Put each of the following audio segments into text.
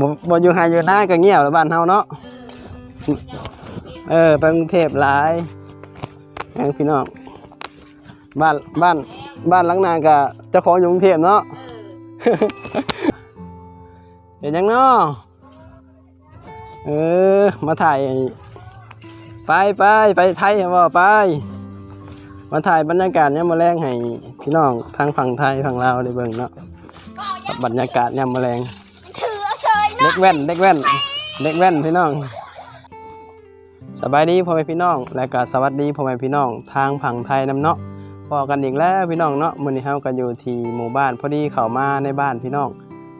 บ่บ่อยู่ไฮอยู่หน้าก็เงียบแล้วบ้านเฮาเนาะเออไปกรุงเทพหลายแม่งพี่น้องบ้านบ้านบ้านหลังนาก็เจ้าของอยู่กรุงเทพเนาะเห็นยังเนาะเออ มาถ่าย ไปไปไปไทยบ่ไป มาถ่ายบรรยากาศยามมื้อแรงให้พี่น้องทางฝั่งไทยฝั่งลาวได้เบิ่งเนาะบรรยากาศยามมื้อแรง เอาเฉยเด็กแว่นเด็กแว่นเด็กแว่นพี่น้องสบายดีพ่อแม่พี่น้อง และก็สวัสดีพ่อแม่พี่น้อง ทางฝั่งไทยนํเนาะพอกันอีกแล้วพี่น้องเนาะมื้อนี้เฮาก็อยู่ที่หมู่บ้านพอดีเข้ามาในบ้านพี่น้อง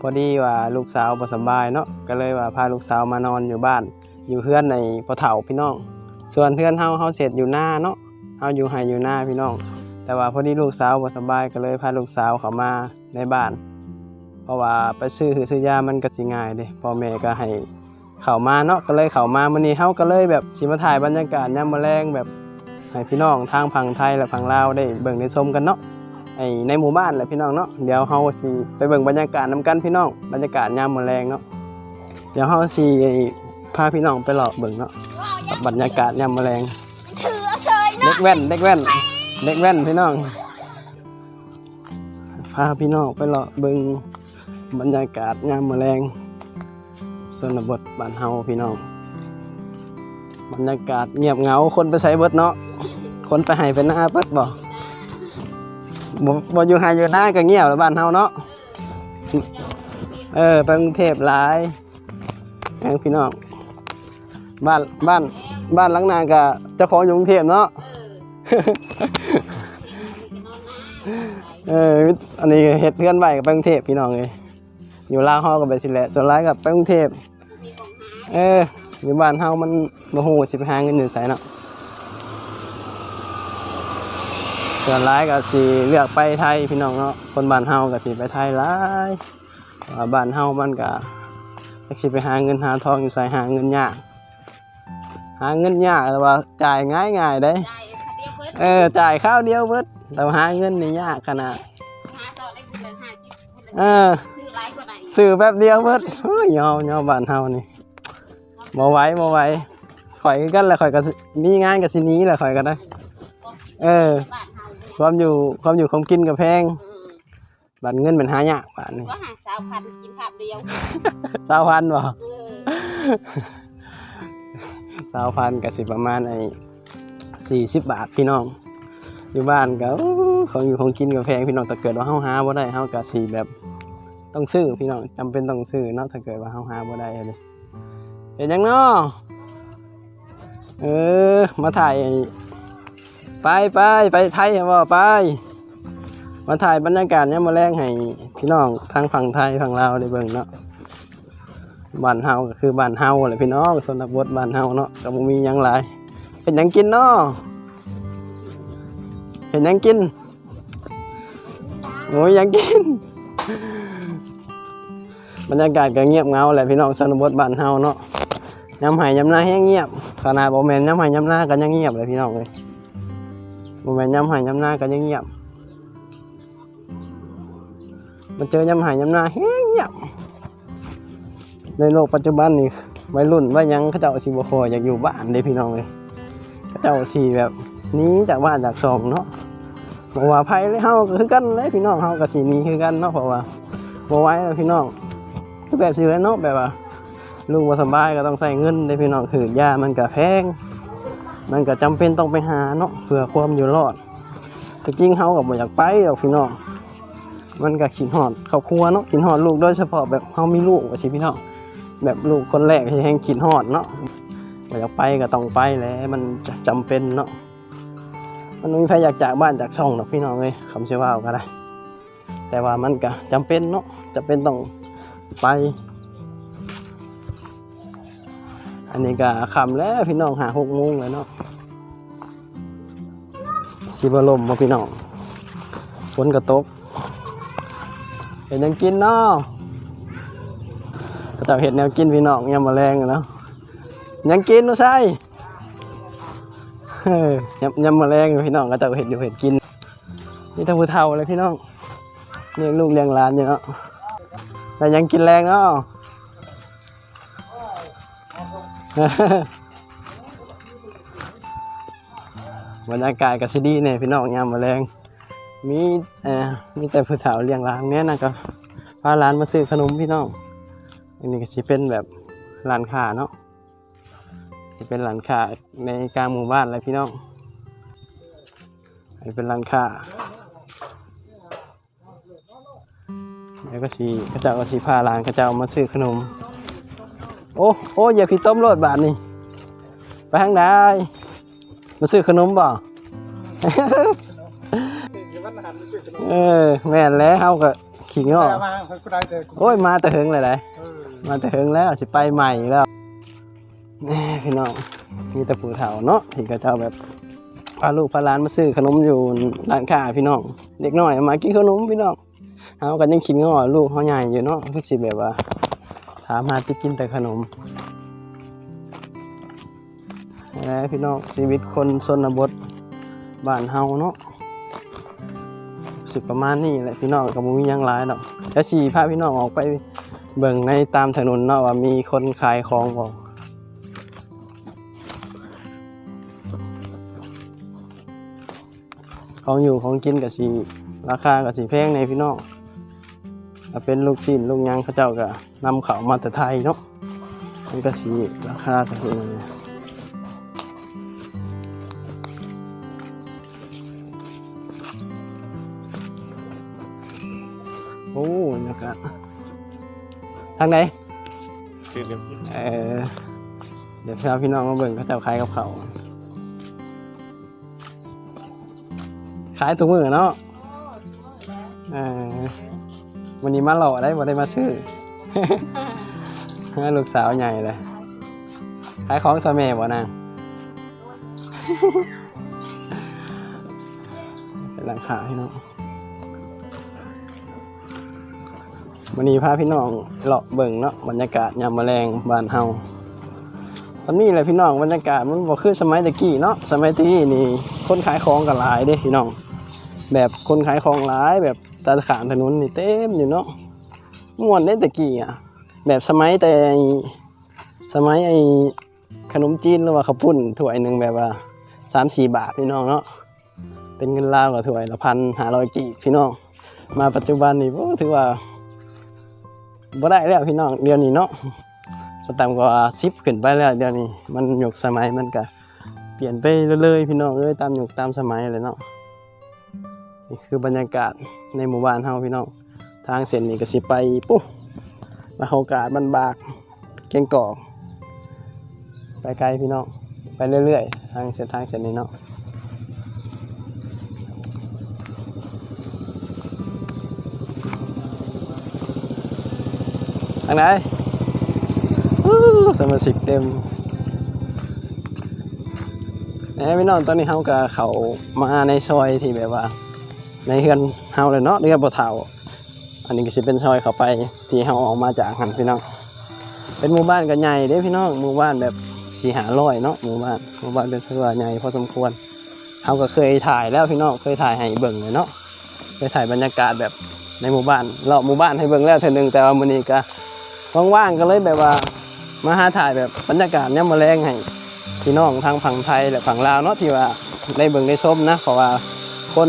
พอดีว่าลูกสาวบ่สบายเนาะก็เลยว่าพาลูกสาวมานอนอยู่บ้าน อยู่เฮือนในปะเฒ่าพี่น้อง ส่วนเฮือนเฮาเฮาเสร็จอยู่หน้าเนาะเฮาอยู่ไห้อยู่หน้าพี่น้อง แต่ว่าพอดีลูกสาวบ่สบายก็เลยพาลูกสาวเข้ามาในบ้าน เพราะว่าไปซื้อหือซื้อยามันก็สิง่ายเด้พ่อแม่ก็ให้เข้ามาเนาะก็เลยเข้ามามื้อนี้เฮาก็เลยแบบสิมาถ่ายบรรยากาศยามมื้อแลงแบบให้พี่น้องทางฝั่งไทยและฝั่งลาวได้เบิ่งได้ชมกันเนาะไอ้ในหมู่บ้านแหละพี่น้องเนาะเดี๋ยวเฮาสิไปเบิ่งบรรยากาศนํกันพี่น้องบรรยากาศยามมื้อแลงเนาะเดี๋ยวเฮาสิพาพี่น้องไปเลาะเบิ่งเนาะกับบรรยากาศยามมื้อแลงถือเอาเฉยเด็กแว่นเด็กแว่นเด็กแว่นพี่น้องพาพี่น้องไปเลาะเบิ่ง บรรยากาศยามมื้อแลงชนบทบ้านเฮาพี่น้อง บรรยากาศเงียบเหงาคนไปใส่เบิดเนาะคนไปให้ไปหน้าเบิดบ่บ่บอยู่ไห้อยู่หน้าก็เงียบแล้วบ้านเฮาเนาะเออไปกรุงเทพหลายแม่งพี่น้องบ้านบ้านบ้านหลังนาก็เจ้าของอยู่กรุงเทพเนาะเอออันนี้เฮ็ดเพื่อนไว้กับไปกรุงเทพพี่น้องเลย อยู่ลาวเฮาก็ไปสิแหละส่วนหลายกับไปกรุงเทพเอออยู่บ้านเฮามันบ่ฮู้สิไปหาเงินอยู่ไสเนาะส่วนหลายก็สิเลือกไปไทยพี่น้องเนาะคนบ้านเฮาก็สิไปไทยหลายว่าบ้านเฮามันก็จักสิไปหาเงินหาทองอยู่ไสหาเงินยากหาเงินยากแต่ว่าจ่ายง่ายง่ายๆเด้ใจเดียวเบิดเออจ่ายข้าวเดียวเบิดแต่ว่าหาเงินนี่ยากขนาดหาต่อได้บุญเลยหาจิบุญเลยเออ ซื้อไรกว่าไหนซื้อแป๊บเดียวเบิดโอ้ยยอมยอมบ้านเฮานี่บ่ไหวบ่ไหวข่อยคือกันแหละข่อยก็สิมีงานกับสิหนี้แหละข่อยก็ได้เออบ้านเฮาความอยู่ความอยู่ความกินกับแพงเออบัตรเงินเป็นหายากบาทนี่ก็หาสาวพันกินภาพเดียวสาวพันบ่เออสาวพันก็สิประมาณไอ้สี่สิบบาทพี่น้อง อยู่บ้านก็โอ้ของอยู่ของกินกับแพงพี่น้องแต่เกิดว่าเฮาหาบ่ได้เฮาก็สิแบบ ต้องซื้อพี่น้องจำเป็นต้องซื้อเนาะถ้าเกิดว่าเฮาหาบ่ได้เลยเห็นยังเนาะเออมาถ่ายไปไปไปไทยบ่ไป มาถ่ายบรรยากาศยามมื้อแลงให้พี่น้องทางฝั่งไทยฝั่งลาวได้เบิ่งเนาะบ้านเฮาก็คือบ้านเฮาแหละพี่น้องสนบทบ้านเฮาเนาะก็บ่มีหยังหลาย เป็นหยังกินเนาะเห็นหยังกินโอ้ยหยังกิน บรรยากาศก็เงียบเงาแหละพี่น้องชนบทบ้านเฮาเนาะยามไหายยามหน้าแห้งเงียบขนาดบ่แมนยามไหายยามหน้าก็ยังเงียบเลยพี่น้องเลยบ่แมนยามไหายยามหน้าก็ยังเงียบ มันเจอยามหายยามหน้าแห้งเงียบ ในโลกปัจจุบันนี่วัยรุ่นวัยยังเขาเจ้าสิบ่คอยอยากอยู่บ้านเด้พี่น้องเลยเขาเจ้าสิแบบหนี้จากบ้านจากซองเนาะบอกว่าภัยเลยเฮาก็คือกันเลยพี่น้องเฮาก็สิหนี้คือกันเนาะเพราะว่าบ่ไหวแล้วพี่น้อง คือแบบสิเลยเนาะแบบว่าลูกบ่สบายก็ต้องใส่เงินเด้พี่น้องคือยามันก็แพง มันก็จำเป็นต้องไปหาเนาะเพื่อความอยู่รอดแต่จริงเฮาก็บ่อยากไปหรอกพี่น้องมันก็ขินหอดครอบครัวเนาะขินหอดลูกโดยเฉพาะแบบเฮามีลูกว่าสิพี่น้องแบบลูกคนแรกที่แห่งขินหอดเนาะบ่อยากไปก็ต้องไปแหล้วมันจะจำเป็นเนาะมันมีใครอยากจากบ้านจากช่องหรอกพี่น้องเอ้ยคำเชื่อว่าก็ได้ แต่ว่ามันก็จำเป็นเนาะจำเป็นต้อง ไป อันนี้ก็คำแล้วพี่น้องหาหกโมงเลยเนาะสิบลมมาพี่น้องฝนก็ตกเห็นยังกินเนาะก็จะเห็นแนวกินพี่น้องยำมาแรงอะเนาะยังกินนูใช่ยยำยำมาแรงอยู่พี่น้องก็จะเห็นอยู่เห็นกินนี่ถ้าผู้เฒ่าเลยพี่น้องเลี้ยงลูกเลี้ยงหลานอยู่เนาะ แต่ยังกินแรงเนาะบรรยากาศก็สิดีเนี่ยพี่น้องยามมื้อแลงมีเอ่อมีแต่ผู้เฒ่าเลี้ยงร้านเนี่ยนะก็พาร้านมาซื้อขนมพี่น้องอันนี้ก็สิเป็นแบบร้านค้าเนาะสิเป็นร้านค้าในกลางหมู่บ้านเลยพี่น้องอันนี้เป็นร้านค้า แล้วก็สิเขาเจ้าก็สิพาร้านเขาเจ้ามาซื้อขนม โอ้โอ้อย่าพี่ต้มโลดบาทนี่ไปทางใดมาซื้อขนมบ่เออแม่นแล้วเฮาก็ขิงอ้อโอ้ยมาแต่เฮิงเลยได้เออมาแต่เฮิงแล้วสิไปใหม่แล้วพี่น้องมีแต่ผู้เฒ่าเนาะที่เขาเจ้าแบบพาลูกพาหลานมาซื้อขนมอยู่ร้านค้าพี่น้อง เด็กน้อยมากินขนมพี่น้อง เฮากันยังขิงอ้อลูกเฮาใหญ่อยู่เนาะคือสิแบบว่า ถามหาที่กินแต่ขนมแล้วพี่น้องชีวิตคนชนบทบ้านเฮาเนาะสิประมาณนี้แหละพี่น้องกับมุมียังหลายดอกแล้วสี่พาพี่น้องออกไปเบิ่งในตามถนนเนาะว่ามีคนขายของบ่ของอยู่ของกินกับสีราคากับสีแพงในพี่น้อง ถ้าเป็นลูกชิ้นลูกหยังเขาเจ้าก็นำเขามาแต่ไทยเนาะมันก็สีราคาก็สินั่นแหละโอ้บรรยากาศทางไหนชื่อเรียมเออเดี๋ยวพาพี่น้องมาเบิ่งเขาเจ้าขายกับเขาวขายถุงมือเนาะเออ วันนี้มาหล่อได้บ่ได้มาซื้อ ลูกสาวใหญ่เลยขายของสะเมบ่นางเป็นหลังขาพี่น้องวันนี้พาพี่น้องเลาะเบิ่งเนาะบรรยากาศยามแมลงบ้านเฮาสำนี้แหละพี่น้องบรรยากาศมันบ่คือสมัยตะกี้เนาะสมัยตะกี้นี่คนขายของกันหลายเด้พี่น้อง แบบคนขายของหลายแบบ ตาขางถนนนี่เต็มอยู่เนาะม่วนได้ตะกี้อะ แบบสมัยแต่สมัยไอ้ขนมจีนหรือว่าข้าวปุ้นถ้วยหนึ่งแบบว่าสามสี่บาทพี่น้องเนาะเป็นเงินลาวกับถ้วยละพันหาร้อยกีพี่น้อง มาปัจจุบันนี่โอ้ถือว่าบ่ได้แล้วพี่น้องเดี๋ยวนี้เนาะต่ำกว่าสิบขึ้นไปแล้วเดี๋ยวนี้มันยุคสมัยมันก็เปลี่ยนไปเรื่อยๆพี่น้องเอ้ยตามยุคตามสมัยเลยเนาะ นี่คือบรรยากาศในหมู่บ้านเฮาพี่น้อง ทางเส้นนี้ก็สิไปปุ๊บมาโอกาสบันบากเก่งกอกไปไกลพี่น้อง ไปเรื่อยๆ ทางเส้นทางเส้นนี้เนาะทางไหนสมาชิกเต็มแหมพี่น้องตอนนี้เฮากับเขามาในซอยที่แบบว่า ในเฮือนเฮาเลยเนาะเรือนบ่เฒ่า อันนี้ก็สิเป็นซอยเข้าไปที่เฮาออกมาจากหันพี่น้อง เป็นหมู่บ้านก็ใหญ่เด้พี่น้องหมู่บ้านแบบสี่หาร้อยเนาะหมู่บ้านหมู่บ้านเป็นเพื่อใหญ่พอสมควรเฮาก็เคยถ่ายแล้วพี่น้องเคยถ่ายให้เบิ่งเลยเนาะเคยถ่ายบรรยากาศแบบในหมู่บ้านเลาะหมู่บ้านให้เบิ่งแล้วเทื่อนึงแต่ว่ามื้อนี้ก็ว่างๆก็เลยแบบว่ามาหาถ่ายแบบบรรยากาศเนี่ยามมาแรงให้พี่น้องทางฝั่งไทยและฝั่งลาวเนาะที่ว่าได้เบิ่งได้ชมนะเพราะว่า คน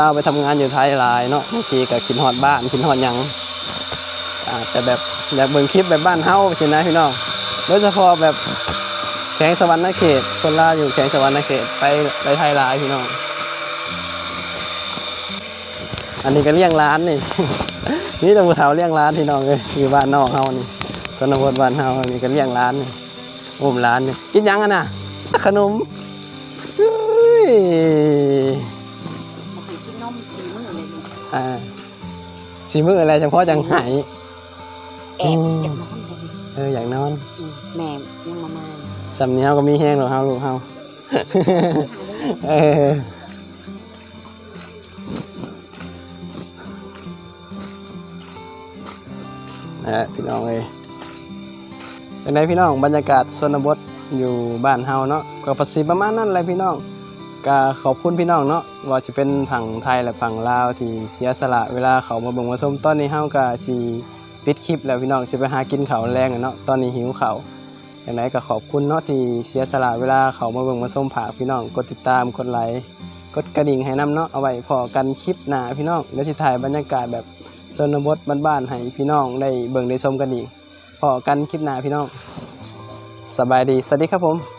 ลาวไปทำงานอยู่ไทยหลายเนาะบางทีก็คิดฮอดบ้านคิดฮอดยังอาจจะแบบอยากเบิ่งคลิปแบบบ้านเฮาสินะพี่น้องโดยเฉพาะแบบแขงสวรรณเขต คนลาวอยู่แขงสวรรณเขตไปไปไทยหลายพี่น้องอันนี้ก็เลี้ยงร้านนี่นี่ตะบูเทาเลี้ยงร้านพี่น้องเลยอยู่บ้านนอกเฮานี่สนบทบ้านเฮานี่ก็เลี้ยงร้านนี่อุ้มร้านนี่กินยังกันนะขนม อ่าสีมืออะไรเฉพาะจังไหายแอบจากนอนเลยเอออยากนอนอืมแม่ยังมามาสำเนียงก็มีแห้งหรอกเฮาลูกเฮาเออนะฮะพี่น้องเลยเป็นไงพี่น้องบรรยากาศชนบทอยู่บ้านเฮาเนาะก็ประสิประมาณนั้นแหละพี่น้อง ก็ขอบคุณพี่น้องเนาะว่าจะเป็นฝั่งไทยและฝั่งลาวที่เสียสละเวลาเขามาเบิ่งมาชมตอนในี้เฮาก็สิปิดคลิปแล้วพี่น้องสิไปหากินเขาแรงเนาะตอนนี้หิวเขาอย่างไรก็ขอบคุณเนาะที่เสียสละเวลาเขามาเบิ่งมาชมผากพี่น้องกดติดตามกดไลค์กดกระดิ่งให้นํเนาะเอาไว้พอกันคลิปหน้าพี่น้องเดี๋ยวสิถ่ายบรรยากาศแบบชนบทบ้านๆให้พี่น้องได้เบิ่งได้ชมกันอีกพอกันคลิปหน้าพี่น้องสบายดีสวัสดีครับผม